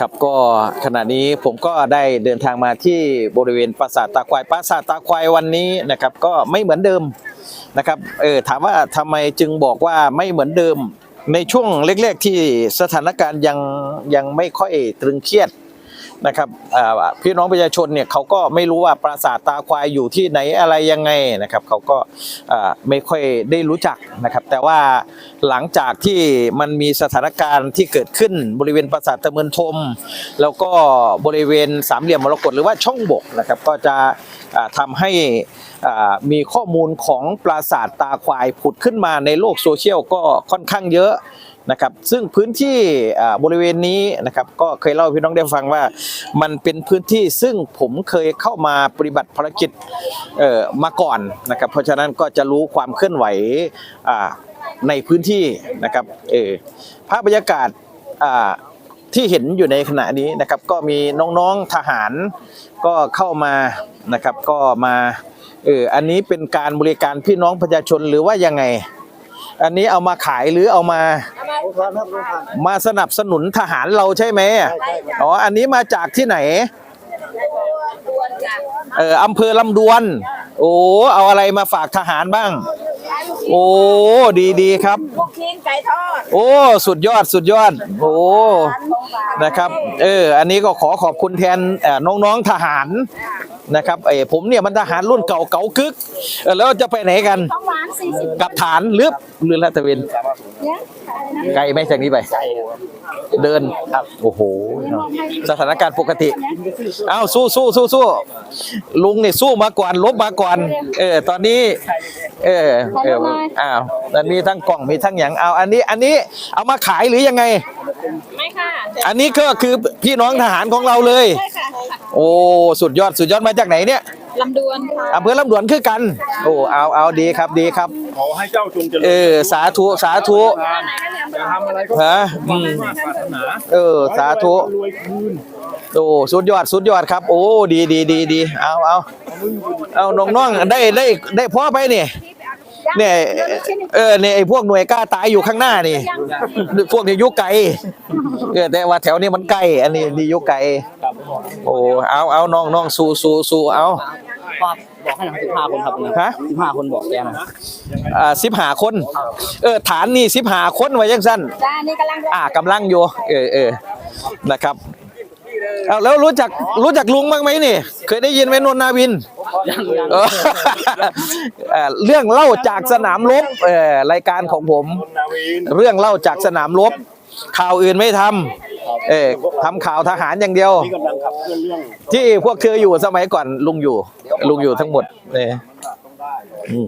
ครับก็ขณะนี้ผมก็ได้เดินทางมาที่บริเวณปราสาทตาควายปราสาทตาควายวันนี้นะครับก็ไม่เหมือนเดิมนะครับเออถามว่าทำไมจึงบอกว่าไม่เหมือนเดิมในช่วงเล็กๆที่สถานการณ์ยังยังไม่ค่อยตรึงเครียด นะครับพี่น้องประชาชนเนี่ยเขาก็ไม่รู้ว่าปราสาทตาควายอยู่ที่ไหนอะไรยังไงนะครับเขาก็ไม่ค่อยได้รู้จักนะครับ แต่ว่าหลังจากที่มันมีสถานการณ์ที่เกิดขึ้นบริเวณปราสาทตะเมือนทม แล้วก็บริเวณสามเหลี่ยมมรกตหรือว่าช่องบกนะครับก็จะอ่าทำให้มีข้อมูลของปราสาทตาควายผุดขึ้นมาในโลกโซเชียลก็ค่อนข้างเยอะ นะครับซึ่งพื้นที่บริเวณนี้นะครับก็เคยเล่าพี่น้องได้ฟังว่า มันเป็นพื้นที่ซึ่งผมเคยเข้ามาปฏิบัติภารกิจมาก่อนนะครับเพราะฉะนั้นก็จะรู้ความเคลื่อนไหวในพื้นที่นะครับเออภาพบรรยากาศที่เห็นอยู่ในขณะนี้นะครับก็มีน้องๆทหารก็เข้ามานะครับก็มาเอออันนี้เป็นการบริการพี่น้องประชาชนหรือว่ายังไง อันนี้เอามาขายหรือเอามามาสนับสนุนทหารเราใช่ไหมอ๋อ อันนี้มาจากที่ไหนเอออำเภอลำดวน โอ้เอาอะไรมาฝากทหารบ้าง โอ้ดีดีๆครับลูกชิ้นไก่ทอดโอ้สุดยอดสุดยอด โอ้นะครับ เออ อันนี้ก็ขอขอบคุณแทนเอ่อน้องๆทหาร นะครับเออผมเนี่ยมันทหารรุ่นเก่าเก่ากึกเออแล้วจะไปไหนกันของหวานสี่สิบกับฐานหรือหรือลาดตระเวนเนี่ยไกลไหมจากนี้ไป เดินครับโอ้โห สถานการณ์ปกติเอ้าสู้สู้สู้สู้ลุงเนี่ยสู้มาก่อนลบมาก่อนเออตอนนี้ เออเอออ้าวมันมีทั้งกล่องมีทั้งอย่างเอาอันนี้อันนี้เอามาขายหรือยังไง ไม่ค่ะ อันนี้ก็คือพี่น้องทหารของเราเลยใช่ค่ะ โอ้สุดยอดสุดยอดมาจากไหนเนี่ยลำดวนค่ะอำเภอลำดวนคือกัน โอ้เอาเอาดีครับดีครับ ขอให้เจ้าจงเจริญเออสาธุสาธุจะทำอะไรก็ฮะอืมมากปรารถนาเออสาธุรวยคืนโอ้สุดยอดสุดยอดครับ โอ้ดีดีดีดีเอาเอาเอาน้องๆได้ได้ได้พ่อไปนี่เนี่ยเออเนี่ยไอ้พวกหน่วยกล้าตายอยู่ข้างหน้านี่ พวกนี้อยุไกลเออแต่ว่าแถวนี้มันใกล้อันนี้นี่อยุไกล โอ้เอาเอาน้องน้องสู้สู้สู้เอาบอกบอกให้หนังสิบห้าคนครับฮะสิบห้าคนบอกแกนะอ่าสิบหาคน เออฐานนี่สิบหาคนไว้ยังสั้นจ้านี่กำลังจะอ่ากำลังอยู่เออเออนะครับเอาแล้วรู้จักรู้จักลุงบ้างไหมนี่ เคยได้ยินไหมนนท์นาวินยังยังเออเอ่อเรื่องเล่าจากสนามรบเออรายการของผมนาวินเรื่องเล่าจากสนามรบข่าวอื่นไม่ทำ เออทำข่าวทหารอย่างเดียว ที่กำลังขับเคลื่อนเรื่องที่พวกเธออยู่สมัยก่อนลุงอยู่ ลุงอยู่ทั้งหมดเนี่ยอืม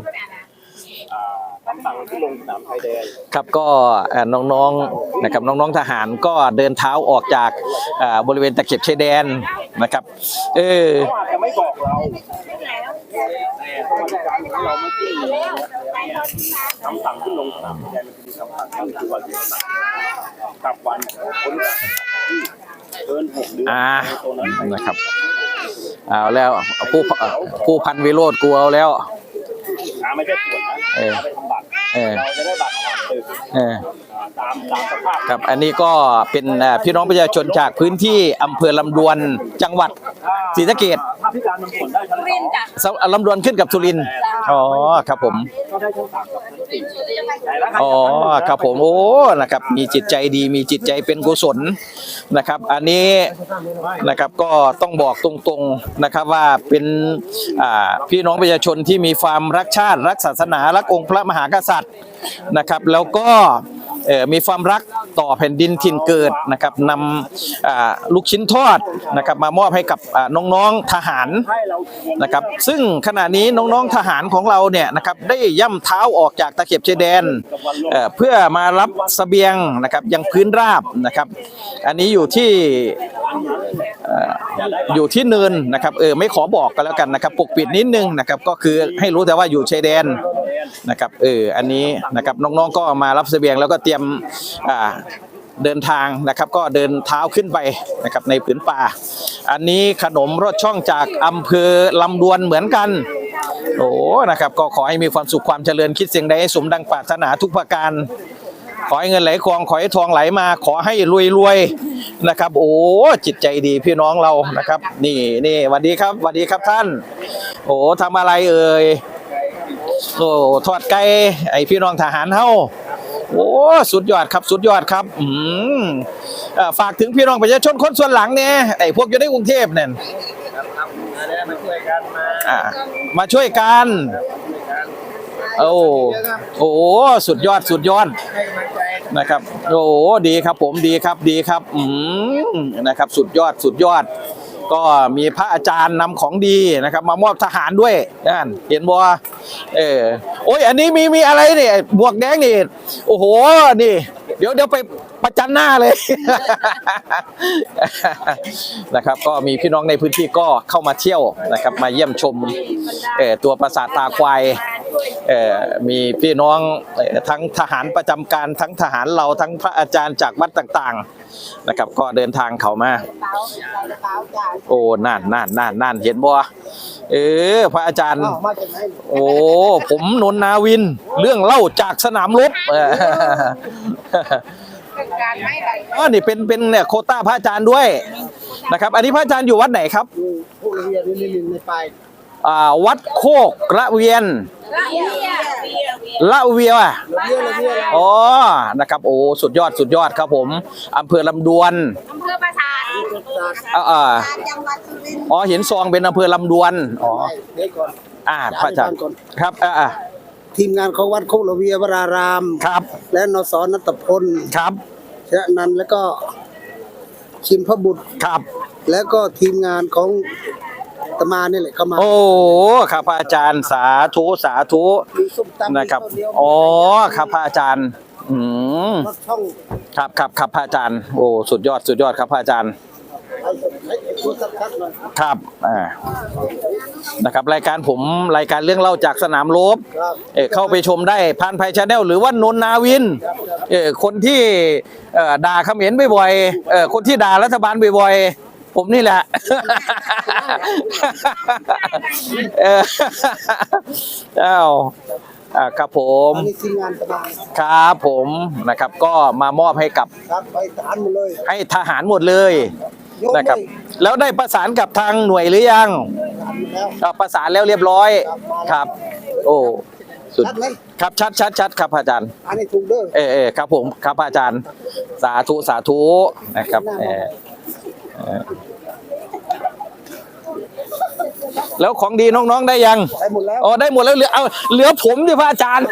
คำสั่งที่ลงสนามชายแดนครับก็เอ่อน้องๆนะครับน้องๆทหารก็เดินเท้าออกจากเอ่อบริเวณตะเข็บชายแดนนะครับ เออเขาอาจจะไม่บอกเรา คำสั่งที่ลงสนามชายแดนมันคือคำสั่งตั้งคือวันที่สามกับวันพ้นที่เกินหกเดือนอ่าตัวนั้นไปนะครับเอาแล้วผู้ผู้พันวิโรธกลัวเอาแล้วอ่าไม่ใช่ส่วนนะเออเอาไปทำบัตรเออเราจะได้บัตรผ่านตึกเอออ่า ตามตามสภาพครับอันนี้ก็เป็นเอ่อพี่น้องประชาชนจากพื้นที่อำเภอลำดวนจังหวัดศรีสะเกดถ้าพิการบางส่วนได้ชั้นสริอนงจ้ะลำดวนขึ้นกับสุรินทร์อ๋อครับผม ก็ได้ชั้นสามกับชั้นสี่แต่ละอ๋อครับผมโอ้นะครับ มีจิตใจดีมีจิตใจเป็นกุศลนะครับ อันนี้นะครับก็ต้องบอกตรงๆนะครับว่าเป็นอ่าพี่น้องประชาชนที่มีความรักชาติ รักศาสนา รักองค์พระมหากษัตริย์นะครับ แล้วก็เอ่อ มีความรักต่อแผ่นดินถิ่นเกิดนะครับนำลูกชิ้นทอดนะครับมามอบให้กับน้องๆทหารนะครับซึ่งขณะนี้น้องๆทหารของเราเนี่ยนะครับได้ย่ำเท้าออกจากตะเข็บชายแดนเเพื่อมารับเสบียงนะครับยังพื้นราบนะครับ อันนี้อยู่ที่ออยู่ที่เนินนะครับเออไม่ขอบอกกันแล้วกันนะครับปกปิดนิดนึงนะครับก็คือให้รู้แต่ว่าอยู่ชายแดน นะครับเอออันนี้นะครับน้องๆก็มารับเสบียงแล้วก็เตรียมอ่าเดินทางนะครับก็เดินเท้าขึ้นไปนะครับในผืนป่า อันนี้ขนมรสช่องจากอำเภอลำดวนเหมือนกันโอ้นะครับก็ขอให้มีความสุขความเจริญคิดสิ่งใดสมดังปรารถนาทุกประการ ขอให้เงินไหลคลอง ขอให้ทองไหลมา ขอให้รวยรวยๆนะครับ โอ้จิตใจดีพี่น้องเรานะครับ นี่นี่สวัสดีครับสวัสดีครับท่าน โอ้ทำอะไรเอ่ย โอ้ทอดไก่ไอพี่น้องทหารเฮาโอ้สุดยอดครับสุดยอดครับอืมฝากถึงพี่น้องประชาชนคนส่วนหลังเนี่ยไอพวกอยู่ในกรุงเทพเนี่ยมาช่วยกันมามาช่วยกันโอ้โอ้สุดยอดสุดยอดนะครับ โอ้ดีครับผมดีครับดีครับ อืมนะครับ สุดยอดสุดยอด ก็มีพระอาจารย์นำของดีนะครับ มามอบทหารด้วยนั่นเห็นบ่เออโอ้ยอันนี้มีมีอะไรเนี่ยบวกแดงนี่โอ้โหนี่ เดี๋ยวเดี๋ยวไปประจันหน้าเลย นะครับ ก็มีพี่น้องในพื้นที่ก็เข้ามาเที่ยวนะครับ มาเยี่ยมชมเออตัวปราสาทตาควาย มีพี่น้องทั้งทหารประจำการทั้งทหารเราทั้งพระอาจารย์จากวัดต่างๆนะครับ ก็เดินทางเข้ามา โอ้นั่นนั่นนั่นนั่นเห็นบ่เออพระอาจารย์ โอ้ผมนนนาวิน เรื่องเล่าจากสนามรบอ๋อนี่เป็นเป็นเนี่ยโคต้าพระอาจารย์ด้วยนะครับ อันนี้พระอาจารย์อยู่วัดไหนครับพวกเรียนนี่นี่ในปลาย วัดโคกระเวียนละเวียอะเรียนเรียนอ๋อ นะครับ โอ้ สุดยอด สุดยอดครับผม อำเภอลำดวน อำเภอปราสาทอ่าอ่าอ๋อ เห็นซองเป็นอำเภอลำดวน อ๋อเดี๋ยวก่อน อ่าพระอาจารย์ครับ อ่าอ่าทีมงานของวัดโคกระเวียวราราม ครับ และนสนัตพล ครับชนะนันท์แล้วก็ชิมพระบุตร ครับ แล้วก็ทีมงานของ ตมานี่แหละเข้ามาโอ้ครับพระอาจารย์สาธุสาธุมีส้มตำนะครับมีข้าวเหนียวอ๋อครับพระอาจารย์ อืมรถช่องครับครับครับพระอาจารย์ โอ้สุดยอดสุดยอดครับพระอาจารย์ ไอ้ไอ้ตัวสักๆหน่อยครับ อ่า นะครับรายการผมรายการเรื่องเล่าจากสนามรบครับเอ่อเข้าไปชมได้พานภัยชาแนลหรือว่านนนาวินเอ่อคนที่เอ่อด่าเขมรบ่อยๆเอ่อคนที่ด่ารัฐบาลบ่อยๆ ผมนี่แหละ เออเอ้าอ่าครับผมอันนี้ทีมงานตมาครับผมนะครับ ก็มามอบให้กับครับไปทหารหมดเลยให้ทหารหมดเลยยกนะครับ เลยแล้วได้ประสานกับทางหน่วยหรือยังทหารแล้วอ่าประสานแล้วเรียบร้อยครับ โอ้สุดชัดไหมครับชัดชัดชัดครับอาจารย์ อันนี้ถูกเด้อ เออเออครับผมครับอาจารย์ สาธุสาธุนะครับเออเออ แล้วของดีน้องๆได้ยังไปหมดแล้วอ๋อได้หมดแล้วเหลือเอาเหลือผมดิพระอาจารย์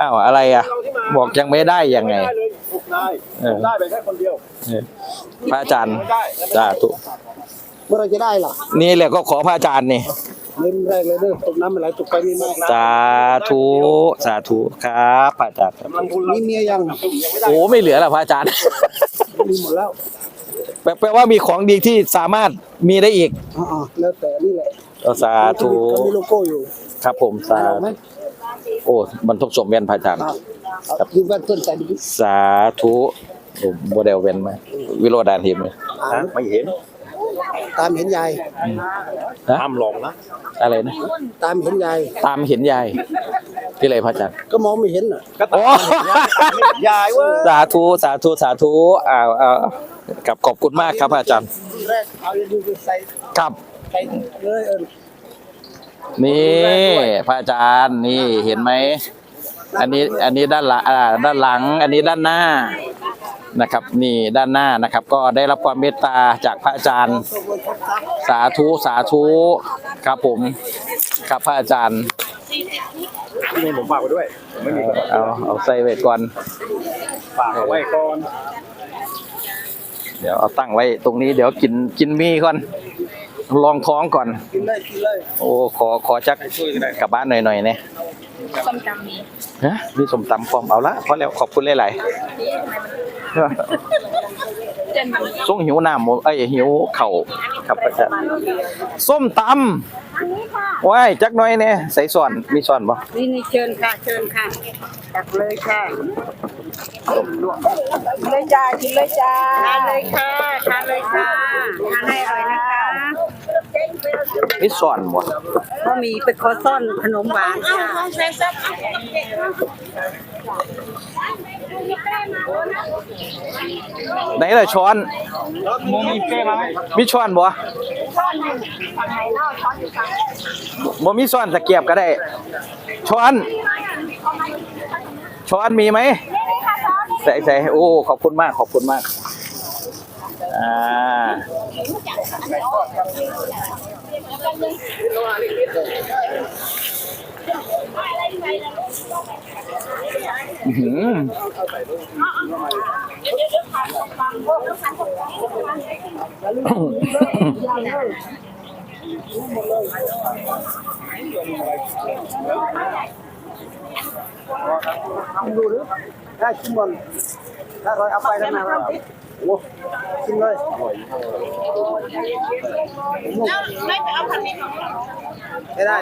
อ้าวอะไรอะ บอกยังไม่ได้ยังไงได้เลยถูกได้เออได้ไปแค่คนเดียวเออพระอาจารย์สาธุเมื่อไหรจะได้ล่ะนี่แหละก็ขอพระอาจารย์นี่เริ่มแรกเลยเด้อตกน้ำมันไหลตกไปไม่มากนะสาธุสาธุครับพระอาจารย์กำลังทุนมีเมียยังยังไม่ได้โอ้ไม่เหลือแล้วพระอาจารย์ มีหมดแล้วแปลแปลว่ามีของดีที่สามารถมีได้อีกอ่าๆแล้วแต่นี่แหละก็สาธุเขามีโลโก้อยู่ครับผมสาเอาไหมโอ้บรรทบสมเวียนพระอาจารย์ครับครับยืมแว่นเพื่อนใส่ดิสาธุโอ้โมเดลเวียนไหมวิโรดานเห็นไหมอ่านไม่เห็นตามเห็นยาย นะห้ามลองนะอะไรนะ ตามเห็นยายตามเห็นยาย ที่ไรพระอาจารย์ก็มองไม่เห็นอะโอ้ยายเว้ยสาธุสาธุสาธุอ้าวอ้าวกับขอบคุณมากครับพระอาจารย์แรกเอาอย่าดูใส่ครับใส่เลยเออนี่พระอาจารย์นี่เห็นไหมอันนี้อันนี้ด้านหลังอ่าด้านหลัง อันนี้ด้านหน้านะครับ นี่ด้านหน้านะครับ ก็ได้รับความเมตตาจากพระอาจารย์ สาธุสาธุครับผมครับพระอาจารย์ นี่ผมฝากไว้ด้วยผมไม่มีเอาเอาใส่ไว้ก่อน ฝากเอาไว้ก่อนเดี๋ยวเอาตั้งไว้ตรงนี้เดี๋ยวกินกินมีก่อน ลองท้องก่อน กินเลยกินเลยโอ้ขอขอจักกลับบ้านหน่อยๆเนี่ยส้มตำมีฮะมีสมตำพร้อมเอาละพอแล้วขอบคุณหลายๆเจนมันส่งหิวน้ำหมดเอ้ยหิวเข่าวครับอาจา รย์ส้มตำว้ายจักหน้อยเนี่ยใส่ส่วนมีส่วนบ่นี่นี่เชิญค่ะเชิญค่ะตักเลยค่ะเลยจ้ากินเลยจ้าทานเลยค่ะทานเลยค่ะทานให้อร่อยนะคะมีส่วนบ่ก็มีเป็นคอซ่อนขนมหวานค่ะ ไหนล่ะช้อน มุมมีเป้มาไหมมีช้อนบ่บ่มีช้อนตะเกียบก็ได้ ช้อน ช้อนมีไหมใส่ใส่โอ้ ขอบคุณมาก ขอบคุณมาก อ่า อื้อหือได้ชิมบอลถ้าเราเอาไปแล้วนะ โอ้ชิมเลยไม่ไปเอาคันนี้ของไม่ได้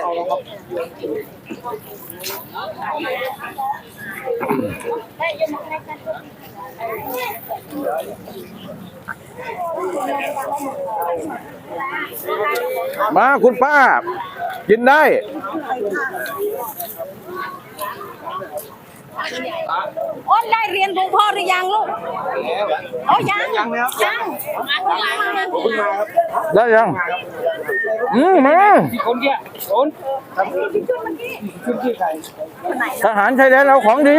มาคุณป้า กินได้ อ้นได้เรียนของพ่อหรือยังลูกโอ้ยังยังยังได้ยัง อืมมาคนเดียวคนชุดที่ใครทหารชายแดนเราของดี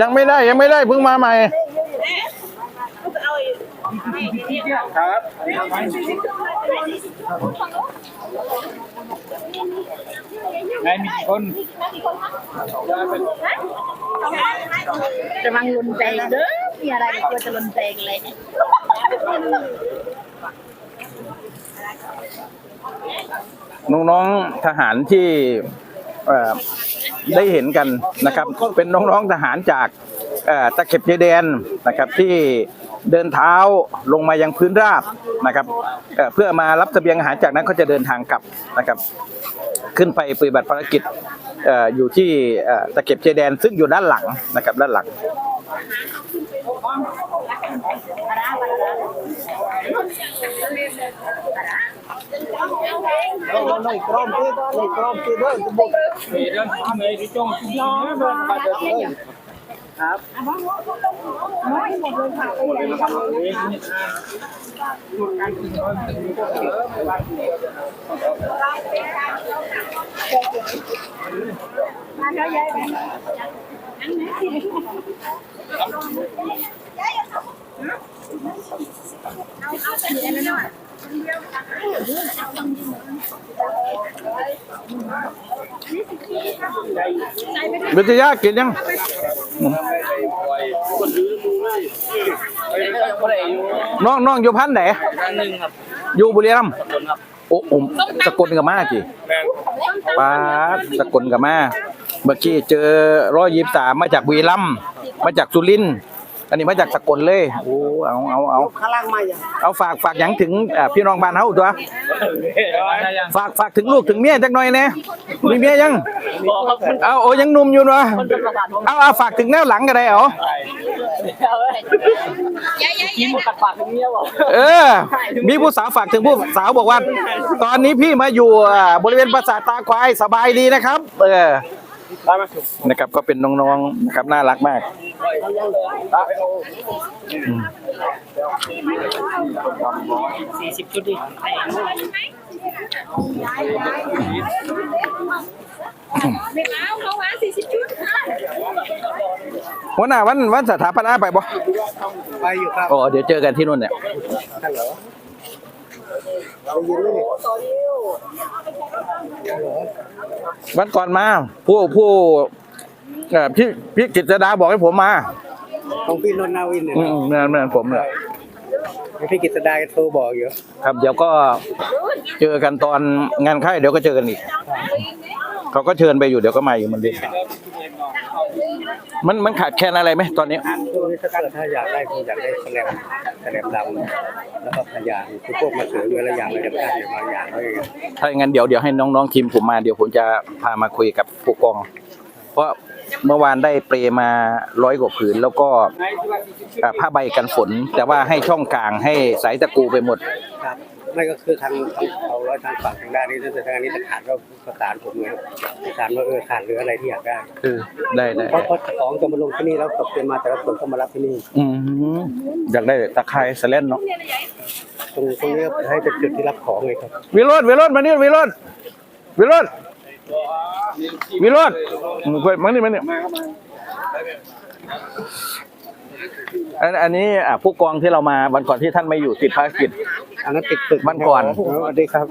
ยังไม่ได้ยังไม่ได้เพิ่งมาใหม่ ครับไงมีกี่คนระวังลุนแตกเด้อมีอะไรกลัวจะลุนแตกเลยน้องๆทหารที่เอ่อได้เห็นกันนะครับ เป็นน้องๆทหารจากเอ่อตะเข็บชายแดนนะครับที่ เดินเท้าลงมายังพื้นราบนะครับเเพื่อมารับเสบียงอาหารจากนั้นก็จะเดินทางกลับนะครับ ขึ้นไปปฏิบัติภารกิจออยู่ที่ตะเข็บชายแดนซึ่งอยู่ด้านหลังนะครับด้านหลัง น้อยกรอมที่น้อยกรอมที่ด้วยบุกเดินทางเลยที่จงที่นี่เดินไปเดินเลยครับหมดเลยนะครับวิทยากินยัง น้องน้องอยู่พันธุ์ไหนอันหนึ่งครับอยู่บุรีรัมย์คนครับโอ้ผมสกลกับมาจีป้าดสกลกับมาเมื่อกี้เจอร้อยยี่สามมาจากบุรีรัมย์มาจากสุรินทร์ อันนี้มาจากสกลเลยโอ้เอาเอาเอาข้างล่างมาอย่างเอาฝากฝากหยังถึงเอ่อพี่น้องบ้านเฮาตัวได้ยังฝากฝากถึงลูกถึงเมียจักหน่อยแน่มีเมียยังบอกครับมันเอาโอ้ยังหนุ่มอยู่เนาะมันเป็นประกาศผมเอาเอาฝากถึงแนวหลังก็ได้เหรอกินหมดกัดปากถึงเมียบอกเออ มีผู้สาวฝากถึงผู้สาวบอกว่า ตอนนี้พี่มาอยู่อ่าบริเวณปราสาทตาควายสบายดีนะครับ เออได้ไหม นะครับก็เป็นน้องๆนะครับน่ารักมากสี่สิบชุดดิให้ไม่เอาเขาว่าสี่สิบชุดวันหน้าวันวันสถาปนาไปบ่ไปอยู่ครับอ๋อเดี๋ยวเจอกันที่นู่นเนี่ย วันก่อนมา ผู้ผู้เอ่อพี่พี่กิตดาบอกให้ผมมาของพี่นนท์นาวินเนี่ยอืมนั่นนั่นผมเนี่ยพี่กิตดาโทรบอกอยู่ครับ เดี๋ยวก็เจอกันตอนงานค่ายเดี๋ยวก็เจอกันอีกเขาก็เชิญไปอยู่เดี๋ยวก็มาอยู่เหมันเดิม มันมันขาดแคลนอะไรไหมตอนนี้ ช่วงนี้ถ้าถ้าอยากได้คงอยากได้แสลมแสลมดำแล้วก็พยานคือพวกมะเขือด้วยละอย่างอะไรกันได้บางอย่างก็อย่างถ้าอย่างนั้นเดี๋ยวเดี๋ยวให้น้องๆทีมผมมาเดี๋ยวผมจะพามาคุยกับผู้กอง เพราะเมื่อวานได้เปรมาร้อยกว่าผืน แล้วก็อ่อผ้าใบกันฝน แต่ว่าให้ช่องกลางให้สายตะกูไปหมด ไม่ก็คือทางทางเขาว่าทางฝั่งทางด้านนี้แต่ทางนี้จะขาดก็ประสานผมไงประสานว่าเออขาดเหลืออะไรที่อยากได้ คือได้ได้เพราะเพราะของจะมาลงที่นี่แล้วตกเป็นมาแต่ละส่วนก็มารับที่นี่อืมอยากได้ตะไคร้สแลนเนาะตรงตรงนี้ให้เป็นจุดที่รับของเลยครับวิโรดวิโรดมานี่วิโรดวิโรดวิโรดมึงคุยมานี่มานี่ อันอันนี้อะผู้กองที่เรามาวันก่อนที่ท่านไม่อยู่ติดภารกิจ อันนั้นติดตึกวันก่อน สวัสดีครับ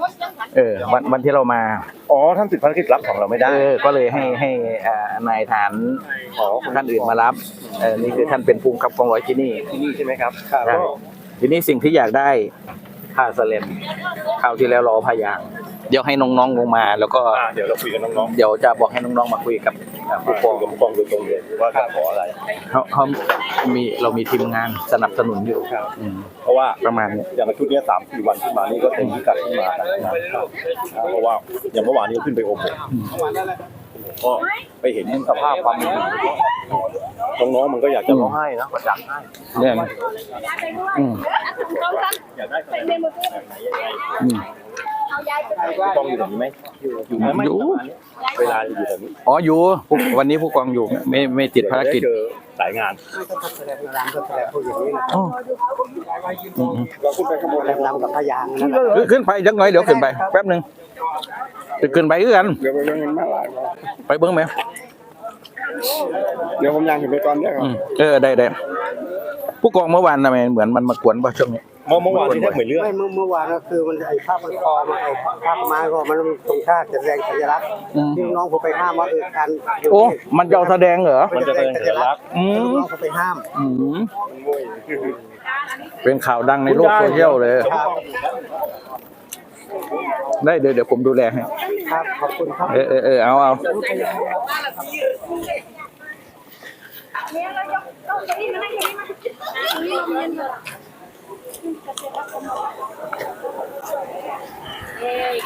เออวันวันที่เรามาอ๋อท่านติดภารกิจรับของเราไม่ได้ เออก็เลยให้ให้อ่านายฐานของท่านอื่นมารับเออนี่คือท่านเป็นภูมิกับกองร้อยที่นี่ที่นี่ใช่ไหมครับใช่ทีนี้สิ่งที่อยากได้ค่าสเลมคราวที่แล้วรอพยาง เดี๋ยวให้น้องๆลงมา แล้วก็อ่าเดี๋ยวเราคุยกับน้องเดี๋ยวจะบอกให้น้องๆมาคุยกับอ่าๆ ผู้ผู้กกอองงกับผู้กองโดยตรงเลยว่าจะขออะไรเขาเขามีเรามีทีมงานสนับสนุนอยู่ครับอืมเพราะว่าประมาณนี้อย่างชุดเนี้ยสามสี่วันขึ้นมานี่ก็เต็มพิกัดขึ้นมาแล้วนะเพราะว่าอย่างเมื่อวานนี้ก็ขึ้นไปโอมก็ไปเห็นสภาพความเป็นอยู่น้องๆมันก็อยากจะร้องไห้นะก็จัดให้เนี่ยอืมอยากได้แบบไหนยังไงอืม ผู้กองอยู่แบบนี้ไหมอยู่ไหมไม่อยู่ เวลาอยู่แบบนี้อ๋ออยู่ผู้วันนี้ผู้กองอยู่ไม่ไม่ติดภารกิจเดี๋ยวได้เจอสายงานไม่ต้องแสดงรำก็แสดงพวกอย่างนี้นะอ๋ออืมเราขึ้นไปขโมยแสดงรำกับพยางค์นั่นแหละขึ้นขึ้นไปจังหน่อยเดี๋ยวขึ้นไปแป๊บหนึงจะขึ้นไปคือกันเดี๋ยวไปเรื่องเงินมาหลายไปเบิ้งไหมเดี๋ยวผมยังเห็นไปก่อนเนี่ยอืมเออได้ได้ผู้กองเมื่อวานทำไมเหมือนมันมากวนป่ะช่วงนี้ เมื่อเมื่อวานที่แทบเหมือนเรื่องไม่เมื่อเมื่อวานก็คือมันไอ้ภาพมันคอมาไอ้ภาพไม้ก็มันตรงชาติจะแสดงสัญลักษณ์อืมที่น้องผมไปห้ามว่าเออการยู่โอ้มันจะเอาแสดงเหรอมันจะเป็นสัญลักษณ์อืมน้องเขาไปห้ามอืมเป็นข่าวดังในโลกโซเชียลเลยครับได้เดี๋ยวเดี๋ยวผมดูแลให้ครับขอบคุณครับเออเออเออเอาเอาเนี่ยเรายกต้องจะนี่มานั่งอย่างนี้มา ตรงนี้ลมเย็นเลย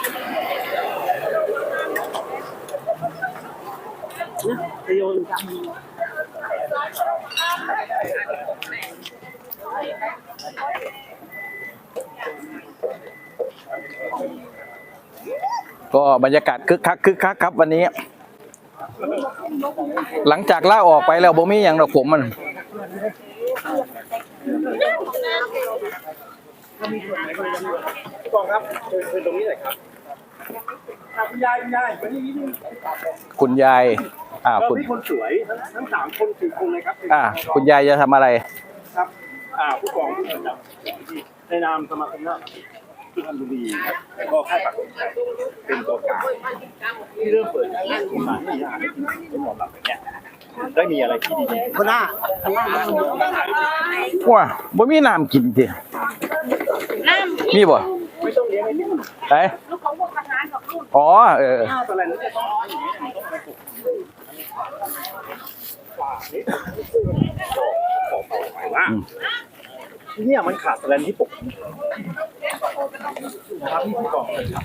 ก็บรรยากาศคึกคักคึกคักครับวันนี้ หลังจากล่าออกไปแล้วบ่มีอย่างดอกผมมัน กองครับเชิญเชิญตรงนี้หน่อยครับคุณยายคุณยายมานี่นิดนึงคุณยาย อ่า เราคุณที่คนสวยทั้งทั้งสามคนสี่คนเลยครับอ่า คุณยายจะทำอะไร ครับ อ่าผู้กองผู้กำกับในนามสมาคมนักสุพรรณบุรีแล้วก็ค่ายปักธงชัยเป็นตัวกลางที่เริ่มเปิดงานโครงการที่ยากเป็นหมอลำแบบเนี้ย ได้มีอะไรที่ดีคนหน้าว้าบ่มีน้ำกินติน้ำมีบ่ไม่ต้องเลี้ยงไอ้นี่ไปลูกของพวกทหารกับลูกอ๋อเออข้าวอะไรนี่จะต้องอย่างนี้ต้องไปปลูกป่านี่บอกไปว่าที่เนี่ยมันขาดอะไรที่ปกนะครับที่ผู้กองครับ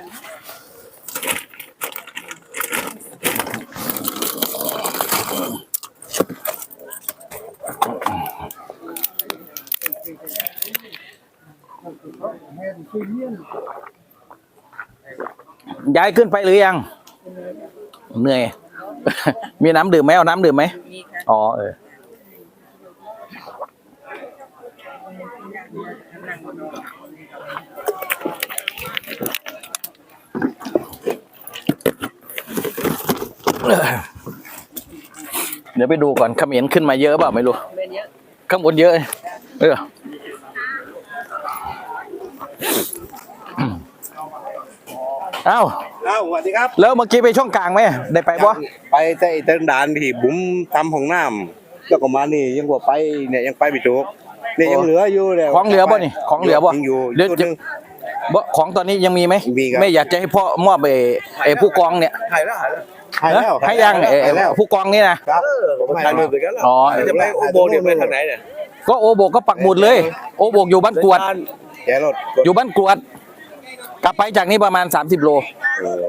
ยายขึ้นไปหรือยัง เหนื่อย มีน้ำดื่มไหมเอาน้ำดื่มไหมมีค่ะอ๋อเออเดี๋ยวไปดูก่อนเขมิ้นขึ้นมาเยอะเปล่าไม่รู้ข้างบนเยอะเออเอ้า อ้าวสวัสดีครับ แล้วเมื่อกี้ไปช่องกลางไหมได้ไปบ่ไปแต่ไอ้เติงด่านที่บุ๋มทำของน้ำแล้วก็มานี่ยังว่าไปเนี่ยยังไปไม่ถูกเนี่ยยังเหลืออยู่เลยของเหลือบ่นี่ของเหลือบ่ยังอยู่เดี๋ยวชุดหนึงบ่ของตอนนี้ยังมีไหมมีครับ ไม่อยากจะให้พ่อมอบไอ้ไอ้ผู้กองเนี่ยหายแล้วหายแล้วให้ยังไอ้ไอ้หายแล้วผู้กองนี่นะ ครับผมถ่ายรูปไปกันแล้วอ๋อจะไปอุโบงค์เนี่ยไปทางไหนเนี่ยก็โอโบกก็ปักหมุดเลย โอโบกอยู่บ้านกวด แกรถอยู่บ้านกวด กลับไปจากนี้ประมาณ 30 โล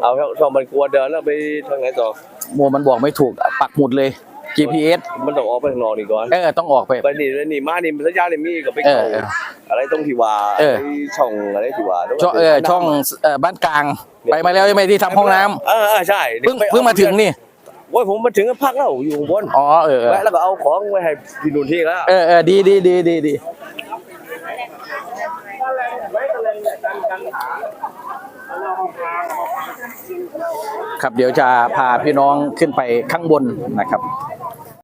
เอาครับชอบมันกลัวเดินแล้วไปทางไหนต่อโมมันบอกไม่ถูกปักหมุดเลย GPS มันต้องออกไปข้างนอกนี่ก่อนเออต้องออกไปไปนี่แล้วนี่มานี่สัญญาณนี่มีกับไปเอเข้าอเอออะไรตรงที่ว่าเออไอ้ช่องอะไรที่ว่าช่องเออช่องเออบ้านกลางไปมาแล้วใช่ไหมที่ทำห้องน้ำเออเออใช่เพิ่งเพิ่งมาถึงนี่โอ้ยผมมาถึงก็พักแล้วอยู่ข้างบนอ๋อเออเออแวะแล้วก็เอาของไว้ให้พี่นุ่นที่แล้วเออเออดีดีดีดีดี ครับเดี๋ยวจะพาพี่น้องขึ้นไปข้างบนนะครับ